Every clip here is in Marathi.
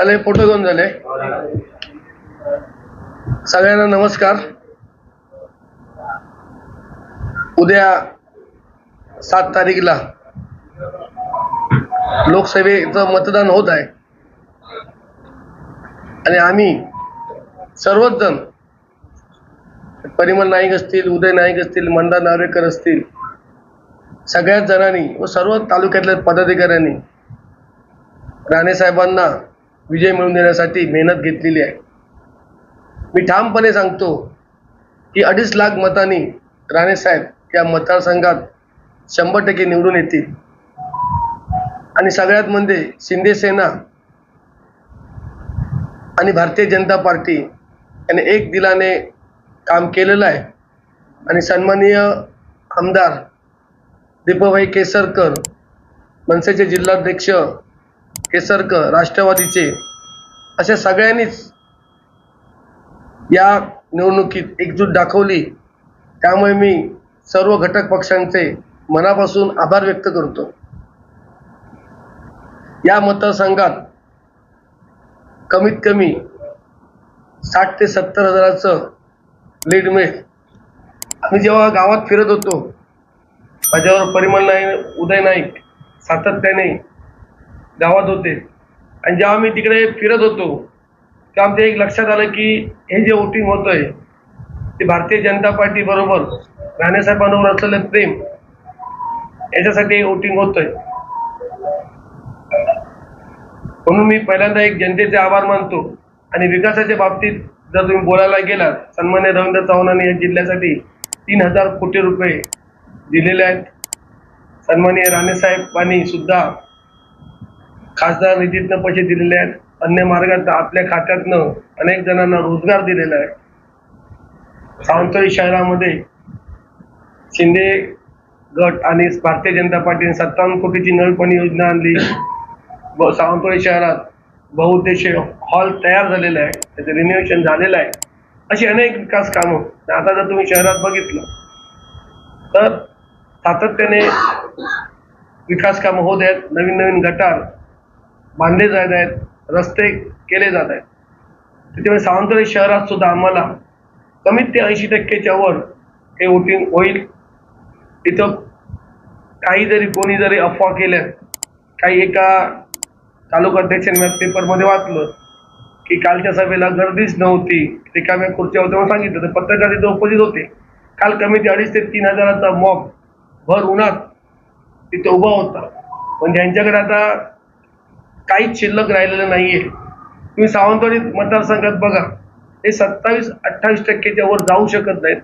आले फोटो घेऊन झाले. सगळ्यांना नमस्कार. उद्या सात तारीखला लोकसभेचं मतदान होत आहे. आणि आम्ही सर्वच जण परिमल नाईक असतील उदय नाईक असतील मंदा नार्वेकर असतील सगळ्याच जणांनी व सर्व तालुक्यातल्या पदाधिकाऱ्यांनी राणेसाहेबांना विजय मिळवून देण्यासाठी मेहनत घेतलेली आहे. मी ठामपणे सांगतो की अडीच लाख मतांनी राणेसाहेब या मतदारसंघात शंभर टक्के निवडून येतील. आणि सगळ्यात म्हणजे शिंदे सेना आणि भारतीय जनता पार्टी याने एक दिलाने काम केलेलं आहे. आणि सन्माननीय आमदार दीपभाई केसरकर मनसेचे जिल्हाध्यक्ष केसरकर राष्ट्रवादीचे अशा सगळ्यांनीच या निवडणुकीत एकजूट दाखवली. त्यामुळे मी सर्व घटक पक्षांचे मनापासून आभार व्यक्त करतो. या मतदारसंघात कमीत कमी साठ ते सत्तर हजाराचं लीड मिळेल. आम्ही जेव्हा गावात फिरत होतो माझ्यावर परिमल नाईक उदय नाईक सातत्याने गावात होते. आणि जेव्हा मी तिकडे फिरत होतो तेव्हा आमच्या एक लक्षात आलं की हे जे वोटिंग होतंय ते भारतीय जनता पार्टी बरोबर राणेसाहेबांवर असलेलं प्रेम याच्यासाठी वोटिंग होतंय. म्हणून मी पहिल्यांदा एक जनतेचे आभार मानतो आणि विकासाच्या बाबतीत जर तुम्ही बोलायला गेलात सन्मान्य रवींद्र चव्हाणांनी या जिल्ह्यासाठी तीन हजार कोटी रुपये दिलेले आहेत. सन्माननीय राणेसाहेबांनी सुद्धा खासदार निधीतनं पैसे दिलेले आहेत. अन्य मार्गात आपल्या खात्यातनं अनेक जणांना रोजगार दिलेला आहे. सावंतवाडी शहरामध्ये शिंदे गट आणि भारतीय जनता पार्टीने सत्तावन्न कोटीची नळपणी योजना आणली. ब- सावंतवाडी शहरात बहुउद्देशीय हॉल तयार झालेला आहे. त्याचं रिनोव्हेशन झालेलं आहे. अशी अनेक विकास कामं. आता जर तुम्ही शहरात बघितलं तर सातत्याने विकास कामं होत आहेत. नवीन नवीन गटार बांधले जात आहेत. रस्ते केले जात आहेत. त्याच्यामुळे सावंतवाडी शहरात सुद्धा आम्हाला कमीत ते ऐंशी टक्केच्या वर हे वोटिंग होईल. इथं काही जरी कोणी जरी अफवा केल्या. काही एका तालुका अध्यक्षांनी पेपरमध्ये वाचलं की कालच्या सभेला गर्दीच नव्हती. रिकाम्या खुर्च्या होत्या म्हणून सांगितलं. तर पत्रकार तिथं उपस्थित होते. काल कमी ते अडीच ते तीन हजाराचा मॉब भर उन्हात तिथे उभा होता. पण त्यांच्याकडे आता काहीच शिल्लक राहिलेलं नाहीये. तुम्ही सावंतवाडी मतदारसंघात बघा हे सत्तावीस अठ्ठावीस टक्केच्या वर जाऊ शकत नाहीत.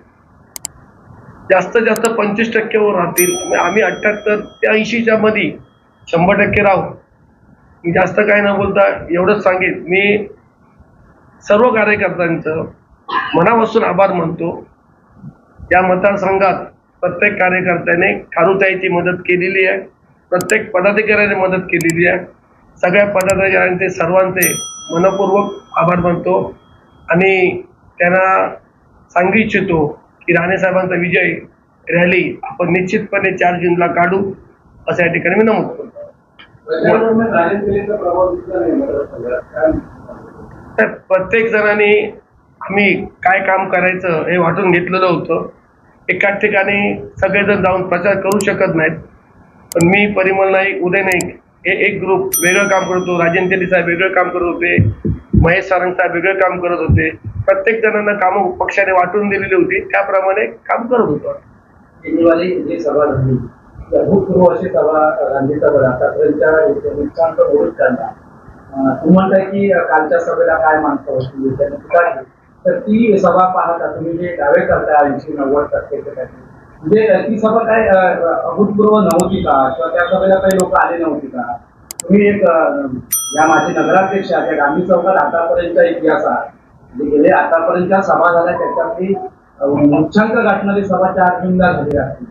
जास्तीत जास्त पंचवीस टक्क्यावर राहतील. आम्ही अठ्ठ्याहत्तर ते ऐंशीच्या मध्ये शंभर टक्के राहू. मी जास्त काय न बोलता एवढंच सांगेन. मी सर्व कार्यकर्त्यांचं मनापासून आभार मानतो. या मतदारसंघात प्रत्येक कार्यकर्त्याने खारुताईची मदत केलेली आहे. प्रत्येक पदाधिकाऱ्याने मदत केलेली आहे. सगळ्या पदाधिकाऱ्यांचे सर्वांचे मनपूर्वक आभार मानतो. आणि त्यांना सांगू इच्छितो की राणेसाहेबांचा विजय रॅली आपण निश्चितपणे चार जूनला काढू असं या ठिकाणी मी नमूद करतो. तर प्रत्येक जणांनी आम्ही काय काम करायचं हे वाटून घेतलेलं होतं. एकाच ठिकाणी सगळेजण जाऊन प्रचार करू शकत नाहीत. पण मी परिमल नाईक उदय नाईक हे एक ग्रुप वेगळं काम करतो राजेंद्र तेली साहेब वेगळं काम करत होते. महेश सारंग साहेब वेगळं काम करत होते. प्रत्येक जणांना कामं पक्षाने वाटून दिलेली होती. त्याप्रमाणे काम करत होतो वाली जी सभा म्हणताय की कालच्या सभेला काय माणसं होती? तर ती सभा पाहता तुम्ही म्हणजे जे दावे करताय ऐंशी नव्वद टक्के म्हणजे ती सभा काय अभूतपूर्व नव्हती का? किंवा त्या सभेला काही लोक आले नव्हती का? तुम्ही एक या माझे नगराध्यक्ष आहेत. गांधी चौकात आतापर्यंतचा इतिहास आहे. म्हणजे गेले आतापर्यंतच्या सभा झाल्या त्याच्यातली अं, उच्चांक गाठणारी सभा चार जूनला झाली असते.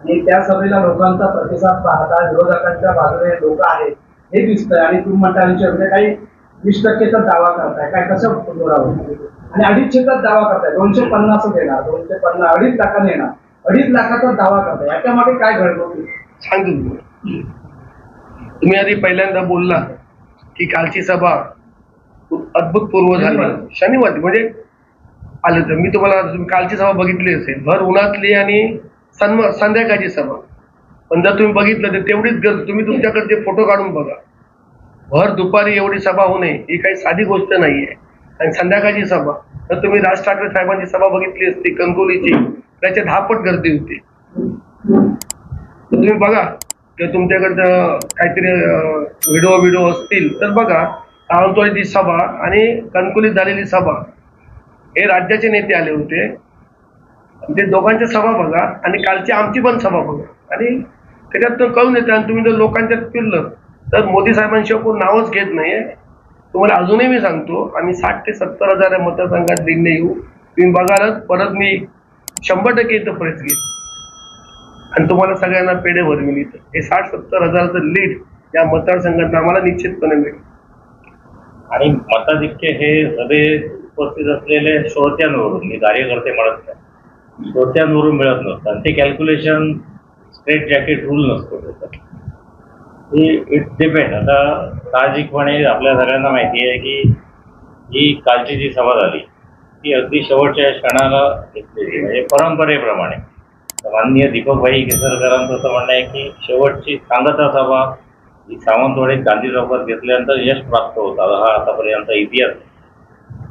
आणि त्या सभेला लोकांचा प्रतिसाद पाहता विरोधकांच्या बाजूने लोक आहेत हे दिसतंय. आणि तुम्ही म्हणता ऐंशी म्हणजे काही वीस टक्केचा दावा करताय. काय कसं पुनरावृत्ती आणि अडीचशेचाच दावा करताय. दोनशे पन्नास येणार दोनशे पन्नास अडीच लाखाने येणार. अडीच लाखाचा दावा करताय. याच्या मागे काय घडलं सांगतो तुम्हाला तुम्ही. आधी पहिल्यांदा बोलला की कालची सभा अद्भुतपूर्व झाली. शनिवारी. म्हणजे आलं तर. मी तुम्हाला तुम्ही कालची सभा बघितली असेल. भर उन्हातली आणि सन्म संध्याकाळची सभा. पण जर तुम्ही बघितलं तर तेवढीच गर्दी तुम्ही तुमच्याकडचे फोटो काढून बघा. भर दुपारी एवढी सभा होणे ही काही साधी गोष्ट नाहीये. आणि संध्याकाळची सभा. तर तुम्ही राज ठाकरे साहेबांची सभा बघितली असती कणकोलीची त्याच्या दहापट गर्दी होती. तुम्ही बघा किंवा तुमच्याकडं काहीतरी व्हिडिओ व्हिडिओ असतील तर बघा सावंतवाडीची सभा आणि कणकुलीत झालेली सभा. हे राज्याचे नेते आले होते. ते दोघांच्या सभा बघा आणि कालची आमची पण सभा बघा. आणि त्याच्यात तो कळून येतं आणि तुम्ही जर लोकांच्यात फिरलं तर मोदी साहेबांशिवाय कोण नावच घेत नाहीये. तुम्हाला अजूनही मी सांगतो आम्ही साठ ते सत्तर हजार या मतदारसंघात दिंडे येऊ तुम्ही बघालच परत मी शंभर टक्के इथं प्रेस घेईन. आणि तुम्हाला सगळ्यांना पेढे भरवीन इथं हे साठ सत्तर हजाराचं लीड या मतदारसंघात आम्हाला निश्चितपणे मिळेल. आणि मताधिक्य हे सगळे उपस्थित असलेले श्रोत्यांवरून मी कार्यकर्ते म्हणत नाही. श्रोत्यांवरून मिळत नसतं. आणि ते कॅल्क्युलेशन स्ट्रेट जॅकेट रूल नसतो त्याचा. इट डिपेंड आता साहजिकपणे आपल्या सगळ्यांना माहिती आहे की ही कालची जी सभा झाली ती अगदी शेवटच्या क्षणाला घेतलेली म्हणजे परंपरेप्रमाणे. माननीय दीपकभाई केसरकरांचं असं म्हणणं आहे की शेवटची सांगता सभा ही सावंतवाडीत गांधी चौकात घेतल्यानंतर यश प्राप्त होता. हा आतापर्यंत इतिहास.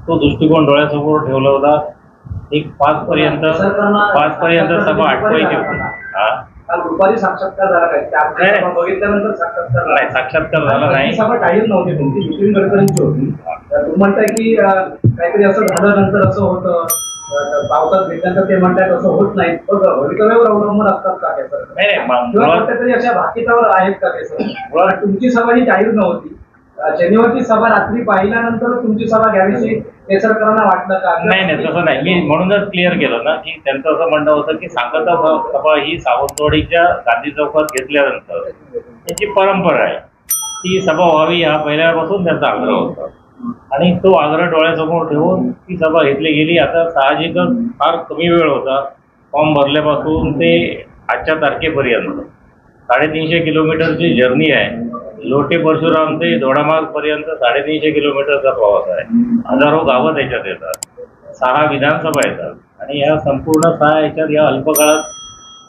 तो दृष्टिकोन डोळ्यासमोर ठेवला होता. एक पाच पर्यंत पाच पर्यंत सभा आठवायची होती. हा? काल दुपारी साक्षात्कार झाला काय? त्या आजची नाही. सभा बघितल्यानंतर साक्षात्कार नाही साक्षात्कार झाला नाही. सभा जाहीर नव्हती तुमची नितीन गडकरींची होती. तर तुम्ही म्हणताय की अं, काहीतरी असं झालं नंतर असं होतं. अं, पावसात भेटल्यानंतर ते म्हणतायत असं होत नाही. बघ भवितव्यावर अवलंबून असतात का सर? नाही नाही मा- किंवा मुळात कुठेतरी अशा भाकितावर आहेत का ते सर? मुळात तुमची सभा ही जाहीर नव्हती. शनिवारची सभा रात्री पाहिल्यानंतर तुमची सभा घ्यावीशी केसरकरांना वाटलं का? नाही नाही तसं नाही. मी म्हणूनच क्लिअर केलं ना की त्यांचं असं म्हणणं होतं की सांगता सभा ही सावंतवाडीच्या गांधी चौकात घेतल्यानंतर त्याची परंपरा आहे. ती सभा व्हावी हा पहिल्यापासून त्यांचा आग्रह होता. आणि तो आग्रह डोळ्यासमोर ठेवून ती सभा घेतली गेली. आता साहजिकच फार कमी वेळ होता. फॉर्म भरल्यापासून ते आजच्या तारखेपर्यंत. साडेतीनशे किलोमीटरची जर्नी आहे. लोटे परशुराम ते दोडामार्ग पर्यंत साडेतीनशे किलोमीटरचा प्रवास आहे. हजारो गावं त्याच्यात येतात. सहा विधानसभा येतात. आणि या संपूर्ण सहा याच्यात या अल्पकाळात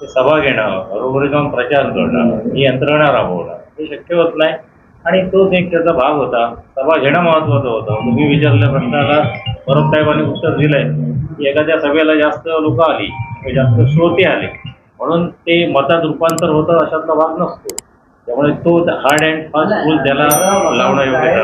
ते सभा घेणं घरोघरी जाऊन प्रचार करणं ही यंत्रणा राबवणं हे शक्य होत नाही. आणि तोच एक त्याचा भाग होता. सभा घेणं महत्वाचं होतं. तुम्ही विचारल्या प्रश्नाला परब साहेबांनी उत्तर दिलंय. की एखाद्या सभेला जास्त लोक आली जास्त श्रोते आले. म्हणून ते मतात रूपांतर होतं अशातला भाग नसतो. त्यामुळे तो हार्ड अँड फास्ट रूल त्याला लावणं योग्य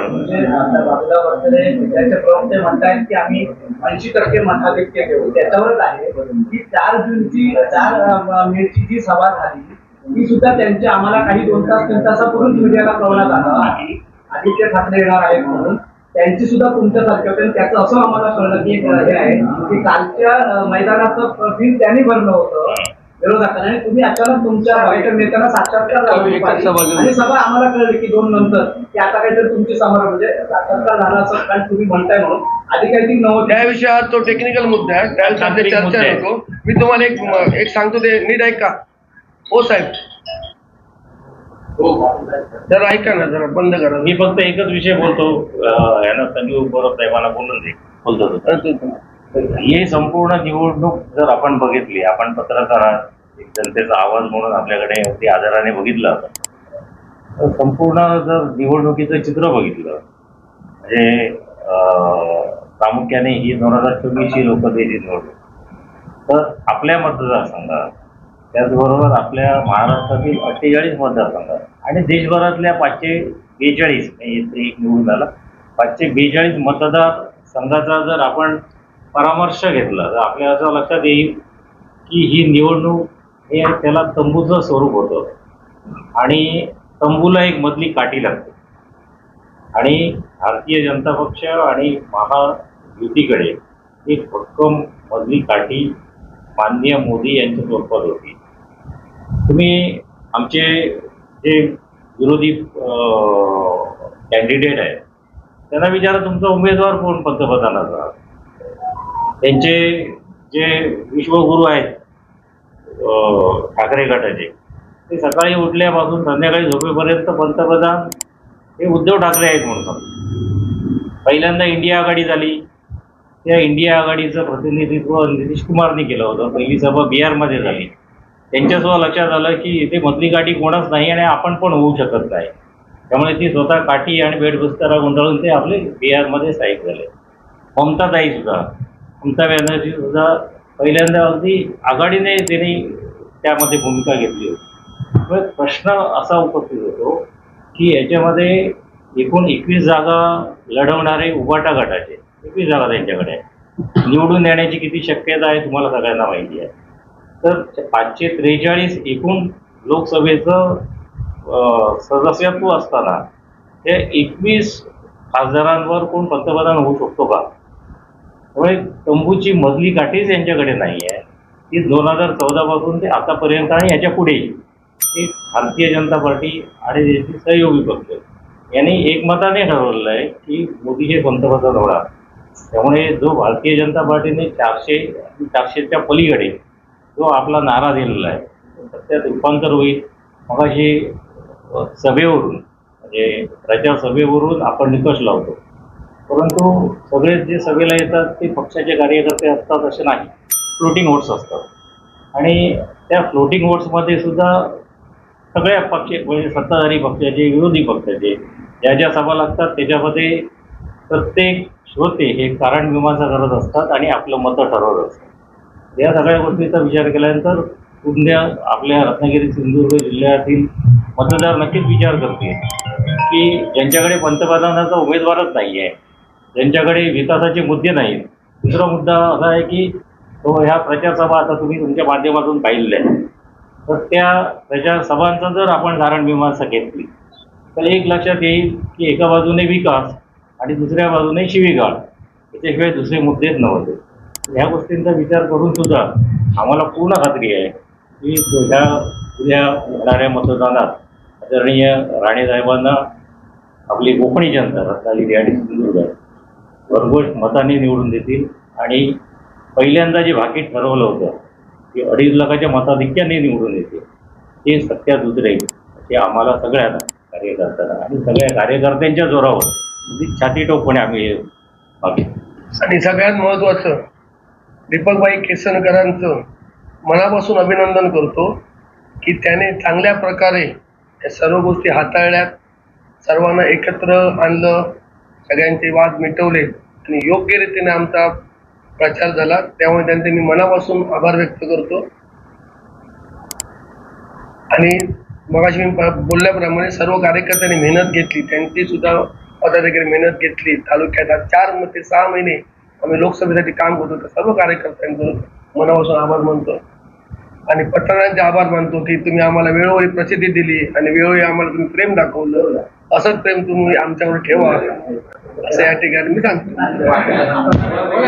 म्हणतायत की आम्ही ऐंशी टक्के मताधिक्य घेऊ. त्याच्यावरच आहे की चार जूनची चार मेची जी सभा झाली ती सुद्धा त्यांची आम्हाला काही दोन तास तीन तासापूर्वीच मीडियाला कळवण्यात आलं आदित्य ठाकरे येणार आहेत म्हणून. त्यांची सुद्धा तुमच्यासारखी होते आणि त्याचं असं आम्हाला कळलं की एक हे आहे. की कालच्या मैदानाचं बिल त्यांनी भरलं होतं. विरोधकांना आणि तुम्ही अचानक तुमच्या भाईच्या नेत्यांना साक्षात्कार झाला. आणि सभा आम्हाला कळली की दोन नंतर की आता काहीतरी तुमची सभा म्हणजे साक्षात्कार झाला असं कारण तुम्ही म्हणताय म्हणून. आधी काहीतरी नव्हतं त्या विषयावर तो टेक्निकल मुद्दा आहे. त्याला सध्या तांत्रिक चर्चा. नको मी तुम्हाला एक एक सांगतो ते नीट ऐका. हो साहेब. जरा ऐका ना जरा बंद करा. मी फक्त एकच विषय बोलतो. यानं संजीव बरोबर साहेबांना बोलून दे. बोलतो. ही संपूर्ण निवडणूक जर आपण बघितली आपण पत्रकार एक जनतेचा आवाज म्हणून आपल्याकडे अगदी आदराने बघितलं तर संपूर्ण जर निवडणुकीचं चित्र बघितलं म्हणजे प्रामुख्याने ही दोन हजार चोवीसची लोकसभेची निवडणूक तर आपल्या मतदारसंघात त्याचबरोबर आपल्या महाराष्ट्रातील अठ्ठेचाळीस मतदारसंघात आणि देशभरातल्या पाचशे बेचाळीस म्हणजे एक निवडून झाला पाचशे बेचाळीस मतदार संघाचा जर आपण परामर्श घेतला. तर आपल्या असं लक्षात येईल की ही निवडणूक हे त्याला तंबूचं स्वरूप होतं. आणि तंबूला एक मधली काठी लागते. आणि भारतीय जनता पक्ष आणि महायुतीकडे एक भक्कम मधली काठी माननीय मोदी यांच्या स्वरूपात होती. तुम्ही आमचे जे विरोधी कॅन्डिडेट आहेत त्यांना विचारा तुमचा उमेदवार कोण पंतप्रधानाचा? त्यांचे जे विश्वगुरू आहेत ठाकरे गटाचे ते सकाळी उठल्यापासून संध्याकाळी झोपेपर्यंत पंतप्रधान हे उद्धव ठाकरे आहेत म्हणतात पहिल्यांदा इंडिया आघाडी झाली. त्या इंडिया आघाडीचं प्रतिनिधित्व नितीश कुमारने केलं होतं. पहिली सभा बिहारमध्ये झाली. त्यांच्यासोबत लक्षात आलं की इथे मधली गाठी कोणाच नाही आणि आपण पण होऊ शकत नाही. त्यामुळे ती स्वतः काठी आणि बेडबुस्तारा गुंडाळून ते आपले बिहारमध्ये स्थायिक झाले. ममताताई सुद्धा ममता बॅनर्जी सुद्धा पहिल्यांदा अगदी आघाडीने त्यांनी त्यामध्ये भूमिका घेतली होती. पण प्रश्न असा उपस्थित होतो की याच्यामध्ये एकूण एकवीस जागा लढवणारे उबाटा गटाचे एकवीस जागा त्यांच्याकडे आहे निवडून येण्याची किती शक्यता आहे तुम्हाला सगळ्यांना माहिती आहे. तर पाचशे त्रेचाळीस एकूण लोकसभेचं सदस्यत्व असताना त्या एकवीस खासदारांवर कोण पंतप्रधान होऊ शकतो का? त्यामुळे तंबूची मधली काठीच यांच्याकडे नाही आहे ती दोन हजार चौदापासून ते आतापर्यंत आणि याच्यापुढे एक भारतीय जनता पार्टी आणि त्याचे सहयोगी पक्ष यांनी एकमताने ठरवलेलं आहे की मोदी हे पंतप्रधान होणार त्यामुळे जो भारतीय जनता पार्टीने चारशे चारशेच्या पलीकडे जो आपला नारा दिलेला आहे त्यात रूपांतर होईल. मगाशी सभेवरून म्हणजे प्रचार सभेवरून आपण निकष लावतो. परंतु सगळे जे सभेला येतात ते पक्षाचे कार्यकर्ते असतात असे नाही. फ्लोटिंग वोट्स असतात. आणि त्या फ्लोटिंग वोट्समध्ये सुद्धा सगळ्या पक्ष म्हणजे सत्ताधारी पक्षाचे विरोधी पक्षाचे ज्या ज्या सभा लागतात त्याच्यामध्ये प्रत्येक श्रोते हे कारण मीमांसा करत असतात आणि आपलं मतं ठरवत असतात. या सगळ्या गोष्टीचा विचार केल्यानंतर उद्या आपल्या रत्नागिरी सिंधुदुर्ग जिल्ह्यातील मतदार नक्कीच विचार करतील की ज्यांच्याकडे पंतप्रधानाचा उमेदवारच नाही आहे ज्यांच्याकडे विकासाचे मुद्दे नाहीत. दुसरा मुद्दा असा आहे की तो ह्या प्रचारसभा आता तुम्ही तुमच्या माध्यमातून पाहिलेल्या आहेत. तर त्या प्रचारसभांचा जर आपण धारण मीमांसा घेतली तर एक लक्षात येईल की एका बाजूने विकास आणि दुसऱ्या बाजूने शिवीगाळ. याच्याशिवाय दुसरे मुद्देच नव्हते. ह्या गोष्टींचा विचार करून सुद्धा आम्हाला पूर्ण खात्री आहे की ह्या उद्या होणाऱ्या मतदानात आदरणीय राणेसाहेबांना आपली कोकणी जनता रत्नागिरी आणि सिंधुदुर्ग भरघोस मताने निवडून देतील. आणि पहिल्यांदा जे भाकीत ठरवलं होतं ते अडीच लाखाच्या मताधिक्याने निवडून येते ते सत्यात उतरेल हे आम्हाला सगळ्यांना कार्यकर्त्यांना आणि सगळ्या कार्यकर्त्यांच्या जोरावर म्हणजे छातीटोकपणे आम्ही हे मागितलं आणि सगळ्यात महत्त्वाचं दीपकबाई केसनकरांचं मनापासून अभिनंदन करतो की त्याने चांगल्या प्रकारे या सर्व गोष्टी हाताळल्यात. सर्वांना एकत्र आणलं सगळ्यांचे वाद मिटवले आणि योग्य रीतीने आमचा प्रचार झाला. त्यामुळे त्यांचे मी मनापासून आभार व्यक्त करतो. आणि मगाशी मी बोलल्याप्रमाणे सर्व कार्यकर्त्यांनी मेहनत घेतली. त्यांची सुद्धा पदाधिकारी मेहनत घेतली. तालुक्यात चार ते सहा महिने आम्ही लोकसभेसाठी काम करतो. तर सर्व कार्यकर्त्यांचं मनापासून आभार मानतो. आणि पत्रकारांचे आभार मानतो की तुम्ही आम्हाला वेळोवेळी प्रसिद्धी दिली आणि वेळोवेळी आम्हाला तुम्ही प्रेम दाखवलं. असंच प्रेम तुम्ही आमच्यावर ठेवा. असं या ठिकाणी मी सांगतो